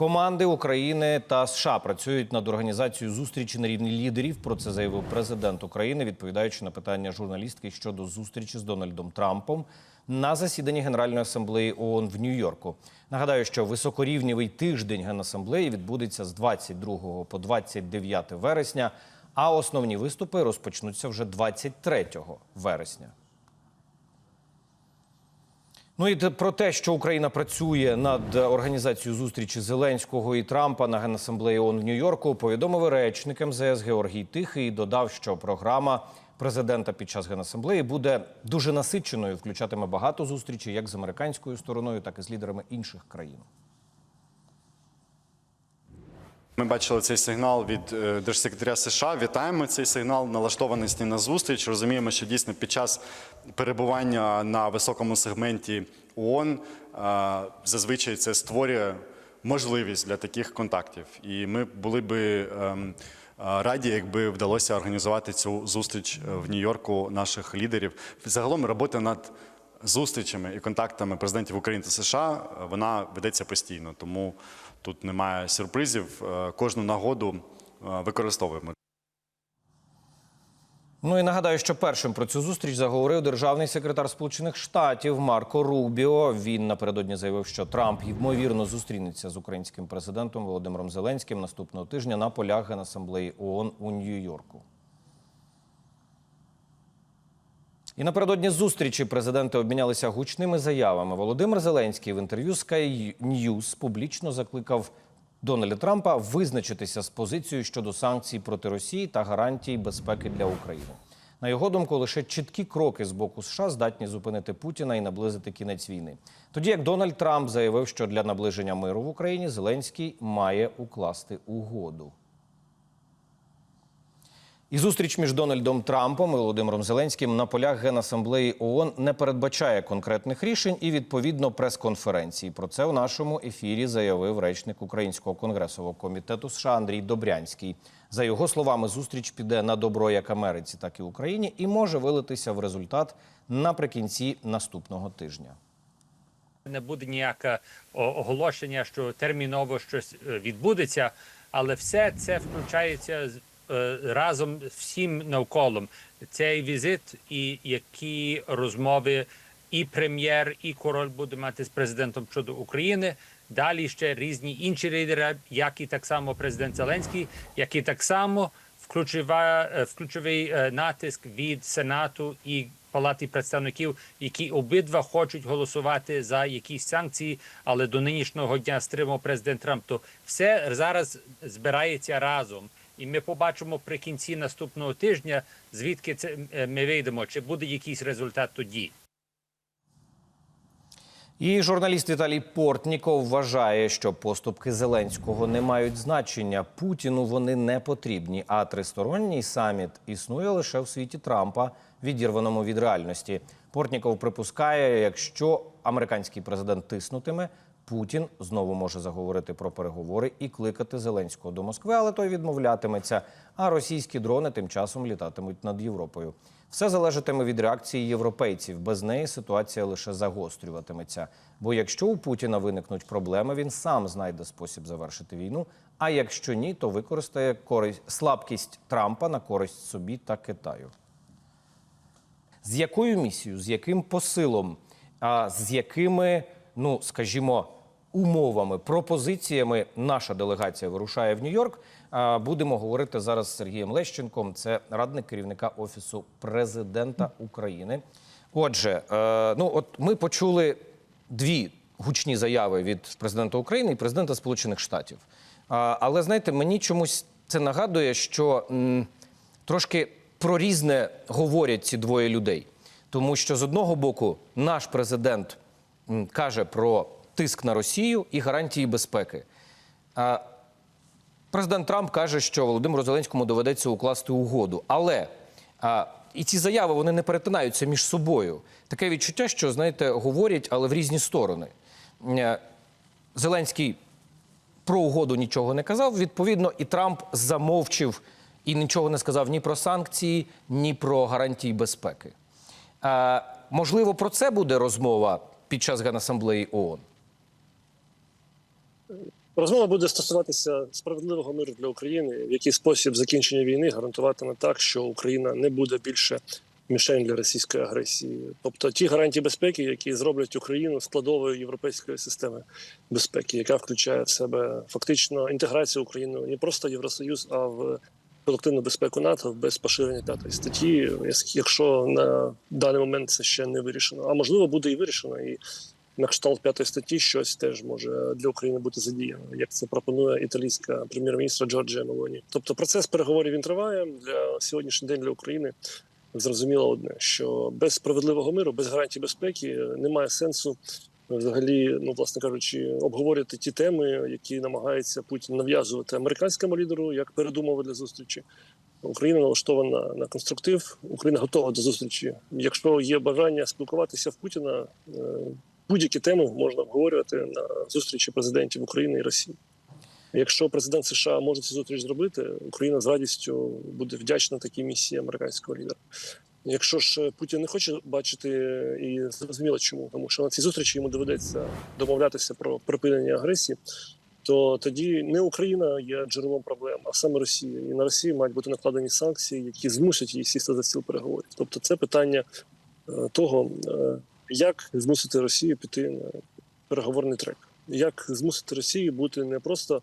Команди України та США працюють над організацією зустрічі на рівні лідерів. Про це заявив президент України, відповідаючи на питання журналістки щодо зустрічі з Дональдом Трампом на засіданні Генеральної асамблеї ООН в Нью-Йорку. Нагадаю, що високорівневий тиждень Генасамблеї відбудеться з 22 по 29 вересня, а основні виступи розпочнуться вже 23 вересня. Ну і про те, що Україна працює над організацією зустрічі Зеленського і Трампа на генасамблеї ООН в Нью-Йорку, повідомив речник МЗС Георгій Тихий і додав, що програма президента під час генасамблеї буде дуже насиченою, включатиме багато зустрічей як з американською стороною, так і з лідерами інших країн. Ми бачили цей сигнал від е, держсекретаря США. Вітаємо цей сигнал, налаштованості на зустріч. Розуміємо, що дійсно під час перебування на високому сегменті ООН е, зазвичай це створює можливість для таких контактів. І ми були би ем, е, раді, якби вдалося організувати цю зустріч в Нью-Йорку наших лідерів. Загалом робота над зустрічами і контактами президентів України та США вона ведеться постійно, тому тут немає сюрпризів. Е, Кожну нагоду е, використовуємо. Ну і нагадаю, що першим про цю зустріч заговорив державний секретар Сполучених Штатів Марко Рубіо. Він напередодні заявив, що Трамп ймовірно зустрінеться з українським президентом Володимиром Зеленським наступного тижня на полях Генасамблеї ООН у Нью-Йорку. І напередодні зустрічі президенти обмінялися гучними заявами. Володимир Зеленський в інтерв'ю Sky News публічно закликав Дональда Трампа визначитися з позицією щодо санкцій проти Росії та гарантій безпеки для України. На його думку, лише чіткі кроки з боку США здатні зупинити Путіна і наблизити кінець війни. Тоді як Дональд Трамп заявив, що для наближення миру в Україні Зеленський має укласти угоду. І зустріч між Дональдом Трампом і Володимиром Зеленським на полях Генасамблеї ООН не передбачає конкретних рішень і відповідно прес-конференції. Про це у нашому ефірі заявив речник Українського конгресового комітету США Андрій Добрянський. За його словами, зустріч піде на добро як Америці, так і Україні, і може вилитися в результат наприкінці наступного тижня. Не буде ніяке оголошення, що терміново щось е, відбудеться, але все це включається разом всім навколо. Цей візит і які розмови і прем'єр, і король буде мати з президентом щодо України. Далі ще різні інші лідери, як і так само президент Зеленський, які так само включова, е, включовий е, натиск від Сенату і Палати представників, які обидва хочуть голосувати за якісь санкції, але до нинішнього дня стримав президент Трамп. То все зараз збирається разом, і ми побачимо при кінці наступного тижня, звідки це е, ми вийдемо, чи буде якийсь результат тоді. І журналіст Віталій Портніков вважає, що поступки Зеленського не мають значення. Путіну вони не потрібні. А тристоронній саміт існує лише в світі Трампа, відірваному від реальності. Портніков припускає, якщо американський президент тиснутиме, Путін знову може заговорити про переговори і кликати Зеленського до Москви, але той відмовлятиметься. А російські дрони тим часом літатимуть над Європою. Все залежатиме від реакції європейців. Без неї ситуація лише загострюватиметься. Бо якщо у Путіна виникнуть проблеми, він сам знайде спосіб завершити війну. А якщо ні, то використає користь слабкість Трампа на користь собі та Китаю. З якою місією, з яким посилом, а з якими, ну скажімо, умовами, пропозиціями наша делегація вирушає в Нью-Йорк. Будемо говорити зараз з Сергієм Лещенком. Це радник керівника офісу президента України. Отже, е, ну от ми почули дві гучні заяви від президента України і президента Сполучених Штатів. Але знаєте, мені чомусь це нагадує, що трошки про різне говорять ці двоє людей. Тому що з одного боку наш президент каже про тиск на Росію і гарантії безпеки. Президент Трамп каже, що Володимиру Зеленському доведеться укласти угоду. Але і ці заяви вони не перетинаються між собою. Таке відчуття, що знаєте, говорять, але в різні сторони. Е, Зеленський про угоду нічого не казав. Відповідно, і Трамп замовчив і нічого не сказав ні про санкції, ні про гарантії безпеки. Можливо, про це буде розмова під час Генасамблеї ООН? Розмова буде стосуватися справедливого миру для України, в який спосіб закінчення війни гарантуватиме так, що Україна не буде більше мішень для російської агресії. Тобто ті гарантії безпеки, які зроблять Україну складовою європейської системи безпеки, яка включає в себе фактично інтеграцію України не просто в Євросоюз, а в колективну безпеку НАТО без поширення п'ятої статті, якщо на даний момент це ще не вирішено. А можливо буде і вирішено, і на кшталт п'ятої статті щось теж може для України бути задіяно, як це пропонує італійська прем'єр-міністра Джорджія Мелоні. Тобто процес переговорів він триває для сьогоднішній день для України. Зрозуміло одне, що без справедливого миру, без гарантій безпеки немає сенсу взагалі, ну власне кажучи, обговорювати ті теми, які намагається Путін нав'язувати американському лідеру як передумови для зустрічі. Україна налаштована на конструктив. Україна готова до зустрічі. Якщо є бажання спілкуватися в Путіна, е, будь-які теми можна обговорювати на зустрічі президентів України і Росії. Якщо президент США може цю зустріч зробити, Україна з радістю буде вдячна такій місії американського лідера. Якщо ж Путін не хоче бачити, і зрозуміло чому, тому що на цій зустрічі йому доведеться домовлятися про припинення агресії, то тоді не Україна є джерелом проблем, а саме Росія. І на Росію мають бути накладені санкції, які змусять її сісти за стіл переговорів. Тобто, це питання е, того, е, як змусити Росію піти на переговорний трек, як змусити Росію бути не просто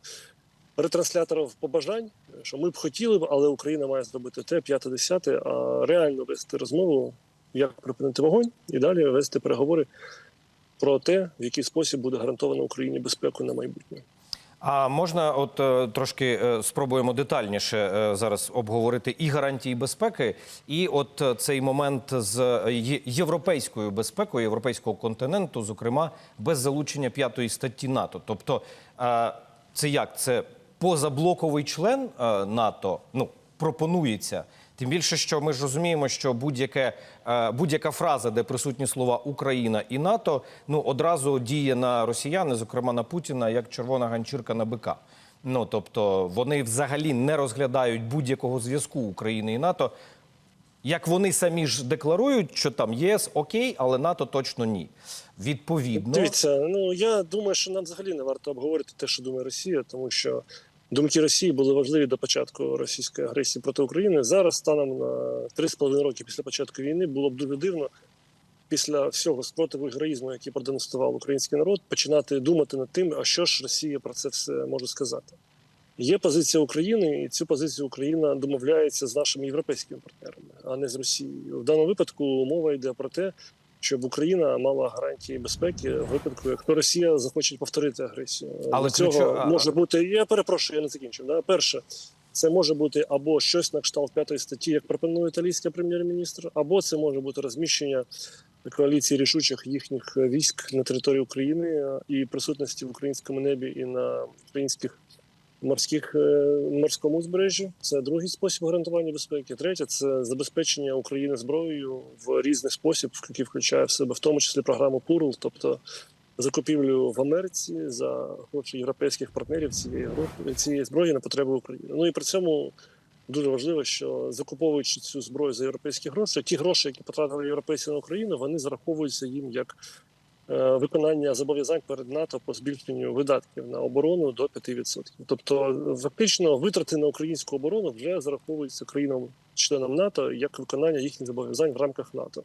ретранслятором побажань, що ми б хотіли б, але Україна має зробити те, п'яте, десяте, а реально вести розмову, як припинити вогонь, і далі вести переговори про те, в який спосіб буде гарантовано Україні безпеку на майбутнє. А можна, от е, трошки е, спробуємо детальніше е, зараз обговорити і гарантії безпеки, і от цей момент з європейською безпекою європейського континенту, зокрема без залучення п'ятої статті НАТО. Тобто, це як це позаблоковий член НАТО? Ну пропонується. Тим більше, що ми ж розуміємо, що е, будь-яка фраза, де присутні слова Україна і НАТО, ну одразу діє на росіян, і, зокрема на Путіна, як червона ганчірка на бика. Ну тобто вони взагалі не розглядають будь-якого зв'язку України і НАТО. Як вони самі ж декларують, що там ЄС окей, але НАТО точно ні. Відповідно, Дивіться, ну я думаю, що нам взагалі не варто обговорити те, що думає Росія, тому що думки Росії були важливі до початку російської агресії проти України. Зараз, станом на 3,5 роки після початку війни, було б дуже дивно після всього спротиву і героїзму, який продемонстрував український народ, починати думати над тим, а що ж Росія про це все може сказати. Є позиція України, і цю позицію Україна домовляється з нашими європейськими партнерами, а не з Росією. В даному випадку мова йде про те, щоб Україна мала гарантії безпеки в випадку, якщо Росія захоче повторити агресію. Але цього ключо- може бути. Я перепрошую, я не закінчив. Да? Перше, це може бути або щось на кшталт п'ятої статті, як пропонує італійський прем'єр-міністр, або це може бути розміщення коаліції рішучих їхніх військ на території України і присутності в українському небі і на українських морських е, морському узбережжі. Це другий спосіб гарантування безпеки. Третє це забезпечення України зброєю в різний спосіб, який включає в себе в тому числі програму ПУРЛ, тобто закупівлю в Америці за гроші європейських партнерів цієї групи цієї зброї на потреби України. Ну і при цьому. Дуже важливо, що закуповуючи цю зброю за європейські гроші, ті гроші, які потратили європейці на Україну, вони зараховуються їм як виконання зобов'язань перед НАТО по збільшенню видатків на оборону до 5%. Тобто, фактично, витрати на українську оборону вже зараховуються країнам-членам НАТО як виконання їхніх зобов'язань в рамках НАТО.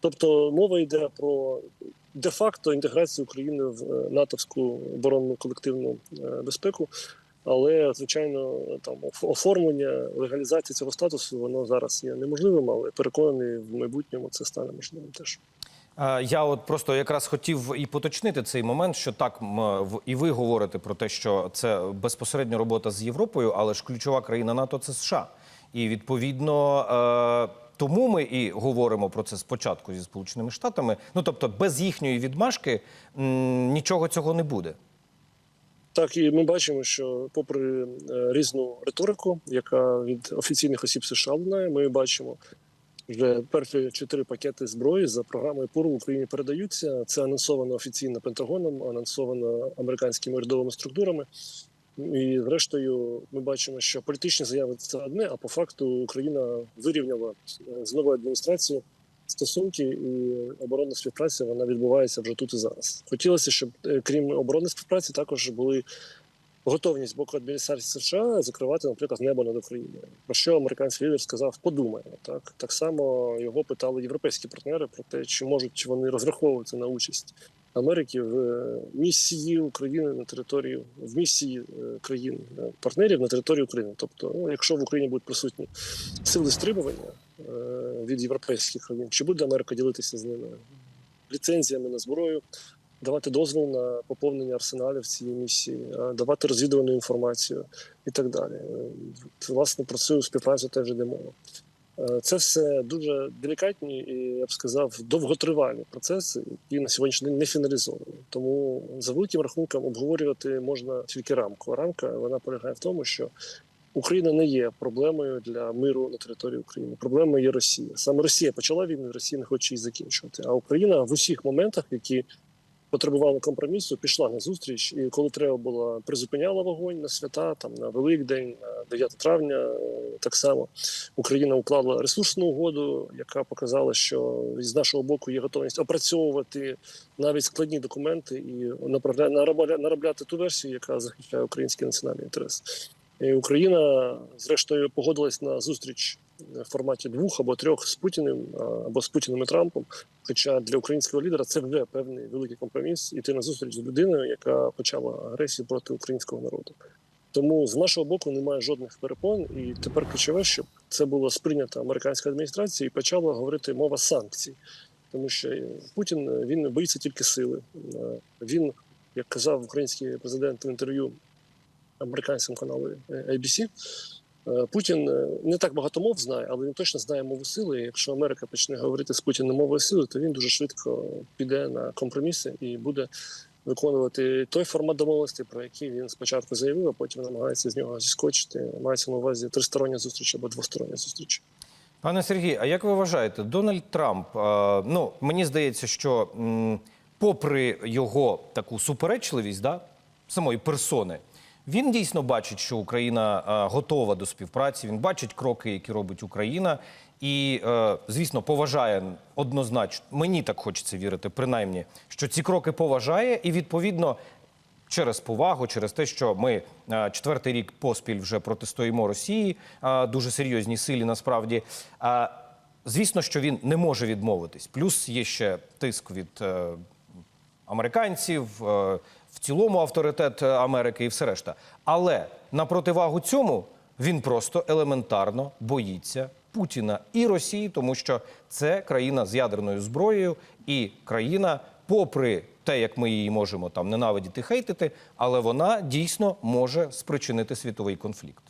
Тобто, мова йде про де-факто інтеграцію України в е, натовську оборонну колективну е, безпеку. Але звичайно, там оформлення легалізація цього статусу воно зараз є неможливим, але переконаний в майбутньому це стане можливим теж. Е, Я от просто якраз хотів і поточнити цей момент, що так і ви говорите про те, що це безпосередньо робота з Європою, але ж ключова країна НАТО це США. І відповідно е, тому ми і говоримо про це спочатку зі Сполученими Штатами. Ну тобто, без їхньої відмашки нічого цього не буде. Так, і ми бачимо, що попри е, різну риторику, яка від офіційних осіб США лунає, ми бачимо вже перші чотири пакети зброї за програмою ПУР в Україні передаються. Це анонсовано офіційно Пентагоном, анонсовано американськими урядовими структурами. І зрештою, ми бачимо, що політичні заяви це одне, а по факту Україна вирівняла е, з новою адміністрацією стосунки і оборонна співпраця вона відбувається вже тут і зараз. Хотілося, щоб е, крім оборонної співпраці, також були готовність боку адміністрації США закривати, наприклад, небо над Україною. Про що американський лідер сказав, подумаємо. Так так само його питали європейські партнери про те, чи можуть вони розраховувати на участь Америки в е, місії України на території в місії е, країн е, партнерів на території України. Тобто, ну, якщо в Україні будуть присутні сили стримування від європейських країн, чи буде Америка ділитися з ними ліцензіями на зброю? Давати дозвіл на поповнення арсеналів цієї місії, давати розвідувальну інформацію і так далі. Е, Власне про цю співпрацю теж йде мова. Е, Це все дуже делікатні і я б сказав довготривалі процеси, які на сьогоднішній день не фіналізовані. Тому за великим рахунком обговорювати можна тільки рамку. Рамка вона полягає в тому, що Україна не є проблемою для миру на території України. Проблемою є Росія. Саме Росія почала війну, Росія не хоче її закінчувати. А Україна в усіх моментах, які потребували компромісу, пішла на зустріч, і коли треба було, призупиняла вогонь на свята, там на Великдень, на 9 травня. е, Так само Україна уклала ресурсну угоду, яка показала, що з нашого боку є готовність опрацьовувати навіть складні документи і наробляти ту версію, яка захищає український національний інтерес. І Україна, зрештою, погодилась на зустріч в форматі двох або трьох з Путіним або з Путіним і Трампом. Хоча для українського лідера це вже певний великий компроміс іти на зустріч з людиною, яка почала агресію проти українського народу. Тому з нашого боку немає жодних перепон, і тепер ключове, щоб це було сприйнято американською адміністрацією і почала говорити мова санкцій, тому що Путін він боїться тільки сили. Він, як казав український президент в інтерв'ю американському каналу ABC, Путін е, не так багато мов знає, але він точно знає мову сили. І Якщо Америка почне говорити з Путіним мовою сили, то він дуже швидко піде на компроміси і буде виконувати той формат домовленості, про який він спочатку заявив, а потім намагається з нього зіскочити. Мається на увазі тристороння зустріч або двостороння зустріч. Пане Сергій, а як ви вважаєте, Дональд Трамп? е, ну мені здається, що попри його таку суперечливість, да, самої персони, він дійсно бачить, що Україна е, готова до співпраці. Він бачить кроки, які робить Україна, і, е, звісно, поважає однозначно. Мені так хочеться вірити, принаймні, що ці кроки поважає, і відповідно через повагу, через те, що ми е, четвертий рік поспіль вже протистоїмо Росії, дуже серйозній силі насправді. Звісно, що він не може відмовитись. Плюс є ще тиск від американців, е, в цілому авторитет Америки і все решта. Але на противагу цьому він просто елементарно боїться Путіна і Росії, тому що це країна з ядерною зброєю і країна, попри те, як ми її можемо там ненавидіти, хейтити, але вона дійсно може спричинити світовий конфлікт.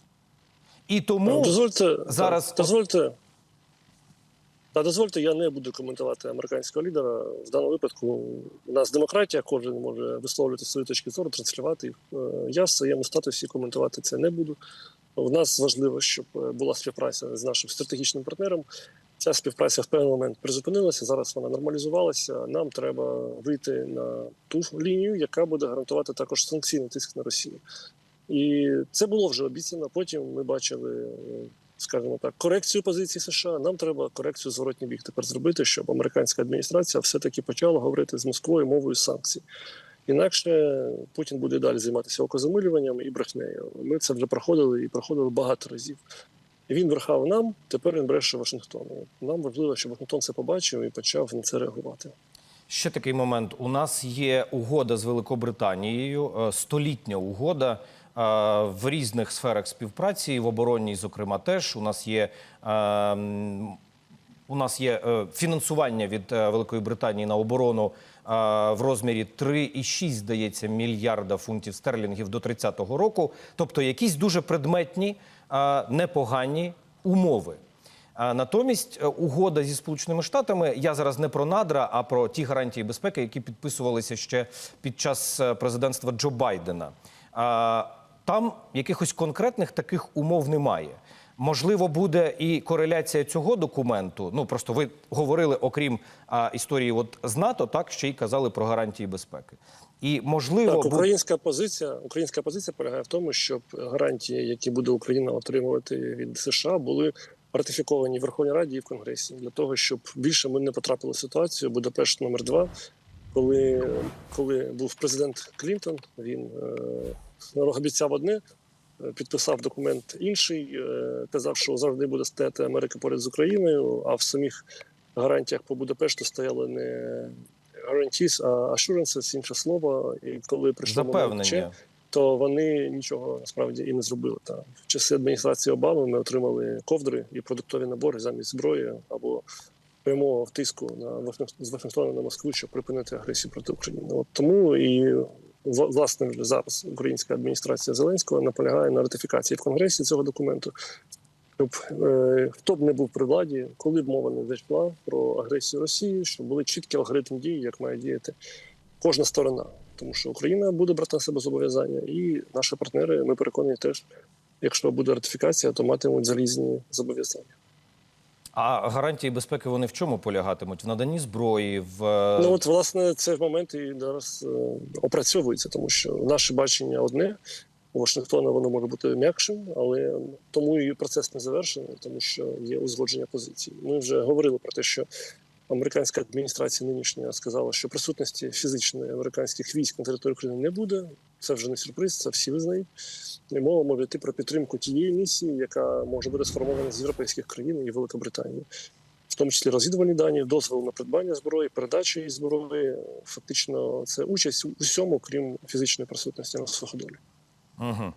І тому дозвольте зараз- дозвольте. Та дозвольте, я не буду коментувати американського лідера. В даному випадку у нас демократія, кожен може висловлювати свої точки зору, транслювати їх. Е, Я в своєму статусі коментувати це не буду. В нас важливо, щоб е, була співпраця з нашим стратегічним партнером. Ця співпраця в певний момент призупинилася. Зараз вона нормалізувалася. Нам треба вийти на ту лінію, яка буде гарантувати також санкційний тиск на Росію. І це було вже обіцяно. Потім ми бачили, е, скажімо так, корекцію позиції США. Нам треба корекцію зворотній бік тепер зробити, щоб американська адміністрація все-таки почала говорити з Москвою мовою санкцій. Інакше Путін буде далі займатися окозамилюванням і брехнею. Ми це вже проходили і проходили багато разів. Він брехав нам, тепер він бреше Вашингтону. Нам важливо, щоб Вашингтон це побачив і почав на це реагувати. Ще такий момент. У нас є угода з Великобританією, е, столітня угода в різних сферах співпраці, в оборонній, зокрема, теж у нас є. е, У нас є е, фінансування від е, Великої Британії на оборону е, в розмірі 3,6, здається, мільярда фунтів стерлінгів до 30-го року. Тобто якісь дуже предметні, е, непогані умови. Натомість е, угода зі Сполученими Штатами я зараз не про надра, а про ті гарантії безпеки, які підписувалися ще під час е, президентства Джо Байдена. Там якихось конкретних таких умов немає. Можливо, буде і кореляція цього документу. Ну просто ви говорили, окрім а, історії, от з НАТО, так ще й казали про гарантії безпеки. І можливо, Так, українська позиція, українська позиція полягає в тому, щоб гарантії, які буде Україна отримувати від США, були ратифіковані в Верховній Раді і в Конгресі для того, щоб більше ми не потрапили в ситуацію Будапешт номер 2 коли, коли був президент Клінтон, він е, обіцяв одне, е, підписав документ інший, е, казав, що завжди буде стояти Америка поряд з Україною, а в самих гарантіях по Будапешту стояли не guarantees, а assurances, інше слово. І коли прийшло Запевнення. то вони нічого насправді і не зробили. Та в часи адміністрації Обами ми отримали ковдри і продуктові набори замість зброї або прямого втиску на з Вашингтона на Москву, щоб припинити агресію проти України. От тому і власне зараз українська адміністрація Зеленського наполягає на ратифікації в Конгресі цього документу. Щоб е, хто б не був при владі, коли б мова не зайшла про агресію Росії, щоб були чіткі алгоритм дій, як має діяти кожна сторона, тому що Україна буде брати на себе зобов'язання, і наші партнери, ми переконані, теж, якщо буде ратифікація, то матимуть залізні зобов'язання. А гарантії безпеки вони в чому полягатимуть? В наданні зброї, в е, Ну от власне цей момент і зараз е, опрацьовується, тому що наше бачення одне. У Вашингтона воно може бути м'якшим, але тому і процес не завершений, тому що є узгодження позицій. Ми вже говорили про те, що американська адміністрація нинішня сказала, що присутності фізичної американських військ на території України не буде. Це вже не сюрприз, це всі визнають. І мова може йти про підтримку тієї місії, яка може бути сформована з європейських країн і Великобританії в тому числі розвідувальні дані, дозвіл на придбання зброї, передачі зброї. Фактично, це участь у всьому, крім фізичної присутності на суходолі. Угу.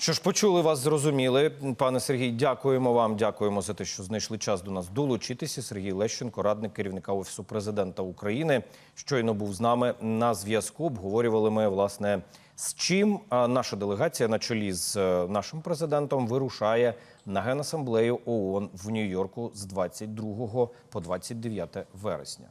Що ж, почули вас, зрозуміли. Пане Сергій, дякуємо вам. Дякуємо за те, що знайшли час до нас долучитися. Сергій Лещенко, радник керівника офісу президента України, щойно був з нами на зв'язку. Обговорювали ми власне з чим наша делегація на чолі з е, нашим президентом вирушає на генасамблею ООН в Нью-Йорку з 22 по 29 вересня.